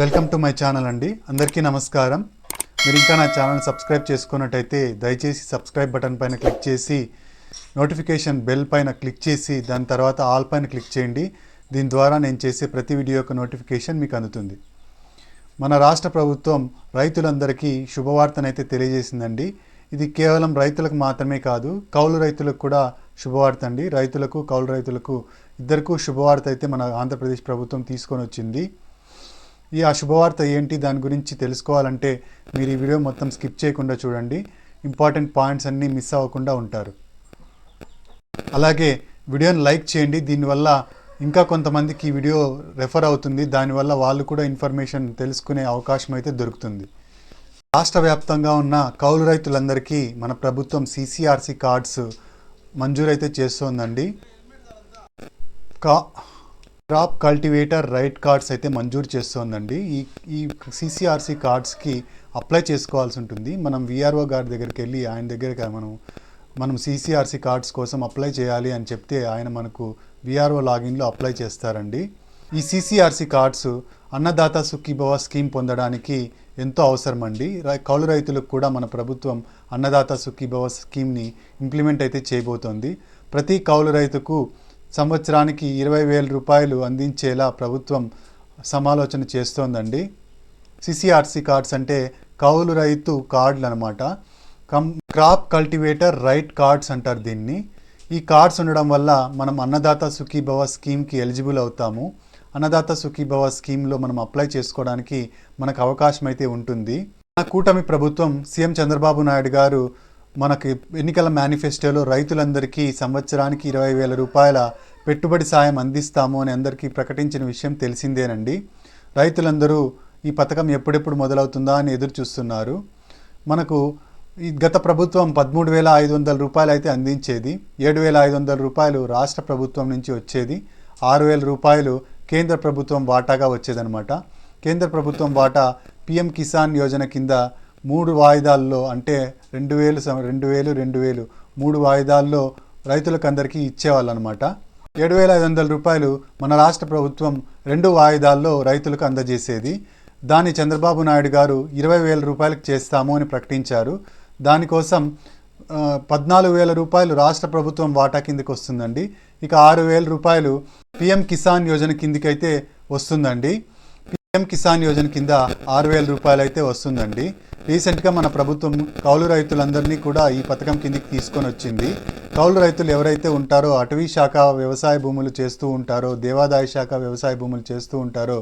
Welcome to my channel అండి. అందరికీ నమస్కారం. మీరు ఇంకా నా ఛానల్ సబ్స్క్రైబ్ చేసుకున్నట్టయితే దయచేసి సబ్స్క్రైబ్ బటన్ పైన క్లిక్ చేసి నోటిఫికేషన్ బెల్ పైన క్లిక్ చేసి దాని తర్వాత ఆల్ పైన క్లిక్ చేయండి. దీని ద్వారా నేను చేసే ప్రతి వీడియో యొక్క నోటిఫికేషన్ మీకు అందుతుంది. మన రాష్ట్ర ప్రభుత్వం రైతులందరికీ శుభవార్తనైతే తెలియజేసిందండి. ఇది కేవలం రైతులకు మాత్రమే కాదు కౌలు రైతులకు కూడా శుభవార్త అండి. రైతులకు కౌలు రైతులకు ఇద్దరికూ శుభవార్త అయితే మన ఆంధ్రప్రదేశ్ ప్రభుత్వం తీసుకొని వచ్చింది. ఈ ఆ శుభవార్త ఏంటి? దాని గురించి తెలుసుకోవాలంటే మీరు ఈ వీడియో మొత్తం స్కిప్ చేయకుండా చూడండి. ఇంపార్టెంట్ పాయింట్స్ అన్నీ మిస్ అవ్వకుండా ఉంటారు. అలాగే వీడియోని లైక్ చేయండి. దీనివల్ల ఇంకా కొంతమందికి ఈ వీడియో రెఫర్ అవుతుంది. దానివల్ల వాళ్ళు కూడా ఇన్ఫర్మేషన్ తెలుసుకునే అవకాశం అయితే దొరుకుతుంది. రాష్ట్ర వ్యాప్తంగా ఉన్న కౌలు రైతులందరికీ మన ప్రభుత్వం సిసిఆర్సి కార్డ్స్ మంజూరైతే చేస్తోందండి. కా క్రాప్ కల్టివేటర్ రైట్ కార్డ్స్ అయితే మంజూరు చేస్తోందండి. ఈ ఈ సిసిఆర్సి కార్డ్స్కి అప్లై చేసుకోవాల్సి ఉంటుంది. మనం విఆర్ఓ గారి దగ్గరికి వెళ్ళి ఆయన దగ్గరికి మనం మనం సిసిఆర్సి కార్డ్స్ కోసం అప్లై చేయాలి అని చెప్తే ఆయన మనకు విఆర్ఓ లాగిన్లో అప్లై చేస్తారండి. ఈ CCRC cards Annadata Sukhibhava scheme పొందడానికి ఎంతో అవసరం అండి కౌలు రైతులకు కూడా మన ప్రభుత్వం అన్నదాత సుఖీభవ స్కీమ్ని ఇంప్లిమెంట్ అయితే చేయబోతోంది. ప్రతి కౌలు రైతుకు సంవత్సరానికి ఇరవై వేల రూపాయలు అందించేలా ప్రభుత్వం సమాలోచన చేస్తోందండి. సిసిఆర్సి కార్డ్స్ అంటే కౌలు రైతు కార్డులు అనమాట cum crop cultivator right cards అంటారు దీన్ని. ఈ కార్డ్స్ ఉండడం వల్ల మనం అన్నదాత సుఖీభవ స్కీమ్కి ఎలిజిబుల్ అవుతాము. అన్నదాత సుఖీభవ స్కీమ్లో మనం అప్లై చేసుకోవడానికి మనకు అవకాశం అయితే ఉంటుంది. మన కూటమి ప్రభుత్వం సీఎం చంద్రబాబు నాయుడు గారు మనకి ఎన్నికల మేనిఫెస్టోలో రైతులందరికీ సంవత్సరానికి ఇరవై వేల రూపాయల పెట్టుబడి సాయం అందిస్తాము అని అందరికీ ప్రకటించిన విషయం తెలిసిందేనండి. రైతులందరూ ఈ పథకం ఎప్పుడెప్పుడు మొదలవుతుందా అని ఎదురు చూస్తున్నారు. మనకు ఈ గత ప్రభుత్వం పదమూడు వేల ఐదు వందల రూపాయలు అయితే అందించేది ఏడు వేల ఐదు వందల రూపాయలు రాష్ట్ర ప్రభుత్వం నుంచి వచ్చేది ఆరు వేల రూపాయలు కేంద్ర ప్రభుత్వం వాటాగా వచ్చేదనమాట కేంద్ర ప్రభుత్వం వాటా పిఎం కిసాన్ యోజన కింద మూడు వాయిదాల్లో అంటే రెండు వేలు రెండు వేలు రెండు వేలు మూడు వాయిదాల్లో రైతులకు అందరికీ ఇచ్చేవాళ్ళు అనమాట ఏడు వేల ఐదు వందల రూపాయలు మన రాష్ట్ర ప్రభుత్వం రెండు వాయిదాల్లో రైతులకు అందజేసేది. దాన్ని చంద్రబాబు నాయుడు గారు ఇరవై వేల రూపాయలకు చేస్తాము అని ప్రకటించారు. దానికోసం పద్నాలుగు వేల రూపాయలు రాష్ట్ర ప్రభుత్వం వాటా కిందకి వస్తుందండి. ఇక ఆరు వేల రూపాయలు పిఎం కిసాన్ యోజన కిందకైతే వస్తుందండి. పిఎం కిసాన్ యోజన కింద ఆరు వేల రూపాయలు అయితే వస్తుందండి. రీసెంట్గా మన ప్రభుత్వం కౌలు రైతులందరినీ కూడా ఈ పథకం కిందికి తీసుకొని వచ్చింది. కౌలు రైతులు ఎవరైతే ఉంటారో అటవీ శాఖ వ్యవసాయ భూములు చేస్తూ ఉంటారో దేవాదాయ శాఖ వ్యవసాయ భూములు చేస్తూ ఉంటారో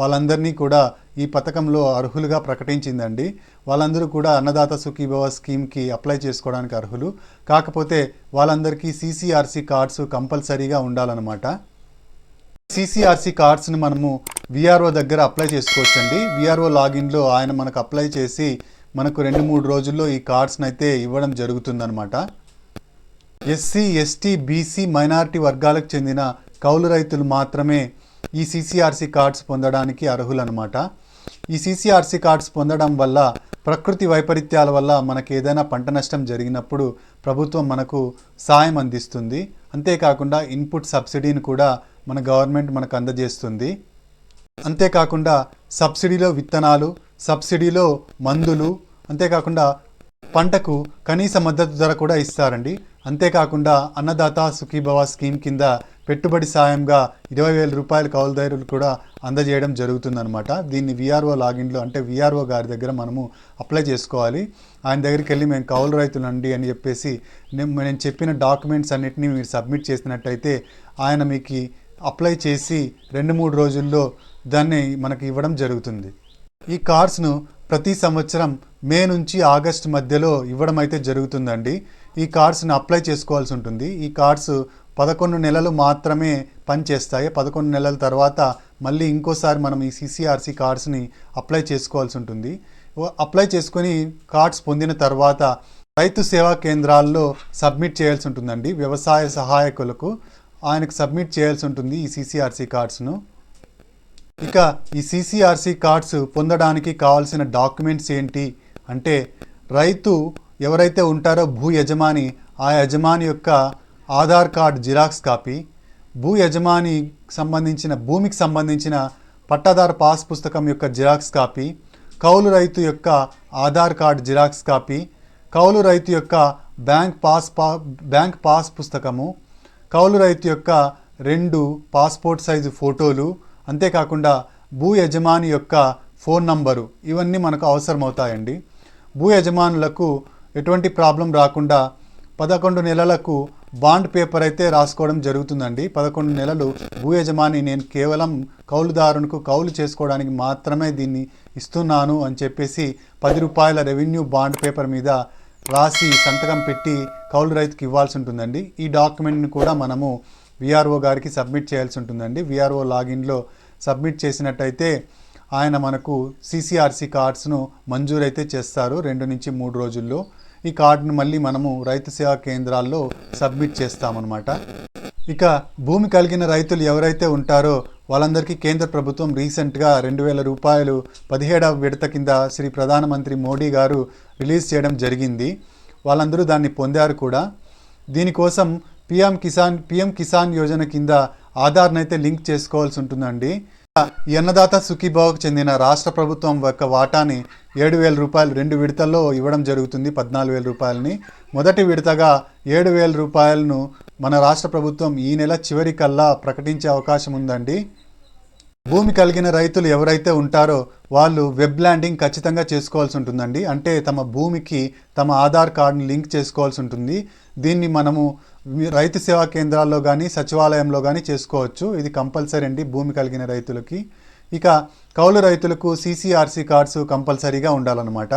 వాళ్ళందరినీ కూడా ఈ పథకంలో అర్హులుగా ప్రకటించిందండి. వాళ్ళందరూ కూడా అన్నదాత సుఖీభవ స్కీమ్కి అప్లై చేసుకోవడానికి అర్హులు. కాకపోతే వాళ్ళందరికీ సీసీఆర్సీ కార్డ్స్ కంపల్సరీగా ఉండాలన్నమాట. సిసిఆర్సి కార్డ్స్ని మనము విఆర్ఓ దగ్గర అప్లై చేసుకోవచ్చండి. విఆర్ఓ లాగిన్లో ఆయన మనకు అప్లై చేసి మనకు రెండు మూడు రోజుల్లో ఈ కార్డ్స్ని అయితే ఇవ్వడం జరుగుతుందన్నమాట. ఎస్సీ ఎస్టీ బీసీ మైనారిటీ వర్గాలకు చెందిన కౌలు రైతులు మాత్రమే ఈ సిసిఆర్సి కార్డ్స్ పొందడానికి అర్హులన్నమాట. ఈ సిసిఆర్సి కార్డ్స్ పొందడం వల్ల ప్రకృతి వైపరీత్యాల వల్ల మనకు ఏదైనా పంట నష్టం జరిగినప్పుడు ప్రభుత్వం మనకు సాయం అందిస్తుంది. అంతేకాకుండా ఇన్పుట్ సబ్సిడీని కూడా మన గవర్నమెంట్ మనకు అందజేస్తుంది. అంతేకాకుండా సబ్సిడీలో విత్తనాలు సబ్సిడీలో మందులు అంతేకాకుండా పంటకు కనీస మద్దతు ధర కూడా ఇస్తారండి. అంతేకాకుండా అన్నదాత సుఖీభవ స్కీమ్ కింద పెట్టుబడి సాయంగా ఇరవై వేల రూపాయల కౌలుదారులు కూడా అందజేయడం జరుగుతుందనమాట దీన్ని విఆర్ఓ లాగిన్లో అంటే విఆర్ఓ గారి దగ్గర మనము అప్లై చేసుకోవాలి. ఆయన దగ్గరికి వెళ్ళి మేము కౌలు రైతులండి అని చెప్పేసి నేను చెప్పిన డాక్యుమెంట్స్ అన్నిటిని మీరు సబ్మిట్ చేసినట్టయితే ఆయన మీకు అప్లై చేసి రెండు మూడు రోజుల్లో దాన్ని మనకి ఇవ్వడం జరుగుతుంది. ఈ కార్స్ను ప్రతి సంవత్సరం మే నుంచి ఆగస్ట్ మధ్యలో ఇవ్వడం అయితే జరుగుతుందండి. ఈ కార్డ్స్ని అప్లై చేసుకోవాల్సి ఉంటుంది. ఈ కార్డ్స్ పదకొండు నెలలు మాత్రమే పనిచేస్తాయి. పదకొండు నెలల తర్వాత మళ్ళీ ఇంకోసారి మనం ఈ సిసిఆర్సి కార్డ్స్ని అప్లై చేసుకోవాల్సి ఉంటుంది. అప్లై చేసుకొని కార్డ్స్ పొందిన తర్వాత రైతు సేవా కేంద్రాల్లో సబ్మిట్ చేయాల్సి ఉంటుందండి. వ్యవసాయ సహాయకులకు ఆయనకు సబ్మిట్ చేయాల్సి ఉంటుంది ఈ సీసీఆర్సీ కార్డ్స్ను. ఇక ఈ సీసీఆర్సీ కార్డ్స్ పొందడానికి కావాల్సిన డాక్యుమెంట్స్ ఏంటి అంటే రైతు ఎవరైతే ఉంటారో భూ యజమాని ఆ యజమాని యొక్క ఆధార్ కార్డ్ జిరాక్స్ కాపీ భూ యజమాని సంబంధించిన భూమికి సంబంధించిన పట్టాదారు పాస్ పుస్తకం యొక్క జిరాక్స్ కాపీ కౌలు రైతు యొక్క ఆధార్ కార్డ్ జిరాక్స్ కాపీ కౌలు రైతు యొక్క బ్యాంక్ పాస్ పా బ్యాంక్ పాస్ పుస్తకము కౌలు రైతు యొక్క రెండు పాస్పోర్ట్ సైజు ఫోటోలు అంతేకాకుండా భూ యజమాని యొక్క ఫోన్ నంబరు ఇవన్నీ మనకు అవసరమవుతాయండి. భూ యజమానులకు ఎటువంటి ప్రాబ్లం రాకుండా పదకొండు నెలలకు బాండ్ పేపర్ అయితే రాసుకోవడం జరుగుతుందండి. పదకొండు నెలలు భూ యజమాని నేను కేవలం కౌలుదారునికి కౌలు చేసుకోవడానికి మాత్రమే దీన్ని ఇస్తున్నాను అని చెప్పేసి పది రూపాయల రెవెన్యూ బాండ్ పేపర్ మీద రాసి సంతకం పెట్టి కౌలు రైతుకి ఇవ్వాల్సి ఉంటుందండి. ఈ డాక్యుమెంట్ని కూడా మనము విఆర్ఓ గారికి సబ్మిట్ చేయాల్సి ఉంటుందండి. విఆర్ఓ లాగిన్లో సబ్మిట్ చేసినట్టయితే ఆయన మనకు సిసిఆర్సి కార్డ్స్ను మంజూరైతే చేస్తారు రెండు నుంచి మూడు రోజుల్లో. ఈ కార్డును మళ్ళీ మనము రైతు సేవా కేంద్రాల్లో సబ్మిట్ చేస్తామన్నమాట. ఇక భూమి కలిగిన రైతులు ఎవరైతే ఉంటారో వాళ్ళందరికీ కేంద్ర ప్రభుత్వం రీసెంట్గా రెండు వేల రూపాయలు పదిహేడవ విడత కింద శ్రీ ప్రధానమంత్రి మోడీ గారు రిలీజ్ చేయడం జరిగింది. వాళ్ళందరూ దాన్ని పొందారు కూడా. దీనికోసం పిఎం కిసాన్ పిఎం కిసాన్ యోజన కింద ఆధార్ని అయితే లింక్ చేసుకోవాల్సి ఉంటుందండి. ఈ అన్నదాత సుఖీభావకు చెందిన రాష్ట్ర ప్రభుత్వం యొక్క వాటాని ఏడు వేల రూపాయలు రెండు విడతల్లో ఇవ్వడం జరుగుతుంది పద్నాలుగు వేల రూపాయలని. మొదటి విడతగా ఏడు వేల రూపాయలను మన రాష్ట్ర ప్రభుత్వం ఈ నెల చివరికల్లా ప్రకటించే అవకాశం ఉందండి. భూమి కలిగిన రైతులు ఎవరైతే ఉంటారో వాళ్ళు వెబ్ ల్యాండింగ్ ఖచ్చితంగా చేసుకోవాల్సి ఉంటుందండి. అంటే తమ భూమికి తమ ఆధార్ కార్డుని లింక్ చేసుకోవాల్సి ఉంటుంది. దీన్ని మనము రైతు సేవా కేంద్రాల్లో కానీ సచివాలయంలో కానీ చేసుకోవచ్చు. ఇది కంపల్సరీ అండి భూమి కలిగిన రైతులకి. ఇక కౌలు రైతులకు సీసీఆర్సీ కార్డ్స్ కంపల్సరీగా ఉండాలన్నమాట.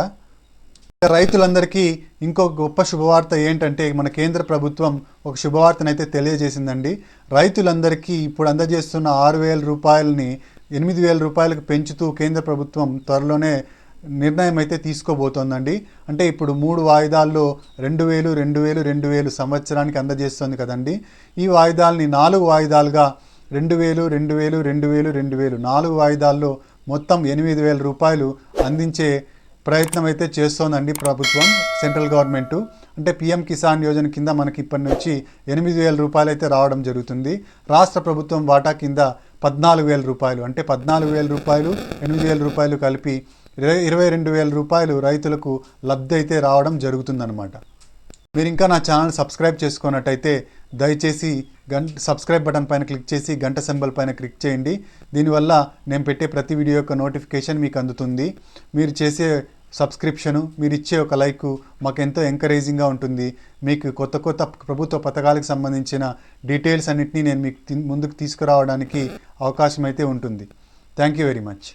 రైతులందరికీ ఇంకో గొప్ప శుభవార్త ఏంటంటే మన కేంద్ర ప్రభుత్వం ఒక శుభవార్తనైతే తెలియజేసిందండి. రైతులందరికీ ఇప్పుడు అందజేస్తున్న ఆరు వేల రూపాయలని ఎనిమిది వేల రూపాయలకు పెంచుతూ కేంద్ర ప్రభుత్వం త్వరలోనే నిర్ణయం అయితే తీసుకోబోతోందండి. అంటే ఇప్పుడు మూడు వాయిదాల్లో రెండు వేలు రెండు వేలు రెండు వేలు సంవత్సరానికి అందజేస్తుంది కదండి. ఈ వాయిదాలని నాలుగు వాయిదాలుగా రెండు వేలు రెండు వేలు రెండు వేలు రెండు వేలు నాలుగు వాయిదాల్లో మొత్తం ఎనిమిది వేల రూపాయలు అందించే ప్రయత్నం అయితే చేస్తోందండి ప్రభుత్వం సెంట్రల్ గవర్నమెంట్. అంటే పిఎం కిసాన్ యోజన కింద మనకి ఇప్పటి నుంచి ఎనిమిది వేల రూపాయలు అయితే రావడం జరుగుతుంది. రాష్ట్ర ప్రభుత్వం వాటా కింద పద్నాలుగు వేల రూపాయలు అంటే పద్నాలుగు వేల రూపాయలు ఎనిమిది వేల రూపాయలు కలిపి ఇరవై ఇరవై రెండు వేల రూపాయలు రైతులకు లబ్ధి అయితే రావడం జరుగుతుందన్నమాట. మీరు ఇంకా నా ఛానల్ సబ్స్క్రైబ్ చేసుకున్నట్టయితే దయచేసి గంట సబ్స్క్రైబ్ బటన్ పైన క్లిక్ చేసి గంట సింబల్ పైన క్లిక్ చేయండి. దీనివల్ల నేను పెట్టే ప్రతి వీడియో యొక్క నోటిఫికేషన్ మీకు అందుతుంది. మీరు చేసే సబ్స్క్రిప్షను మీరు ఇచ్చే ఒక లైక్ మాకు ఎంతో ఎంకరేజింగ్గా ఉంటుంది. మీకు కొత్త కొత్త ప్రభుత్వ పథకాలకు సంబంధించిన డీటెయిల్స్ అన్నింటినీ నేను మీకు ముందుకు తీసుకురావడానికి అవకాశం అయితే ఉంటుంది. Thank you very much.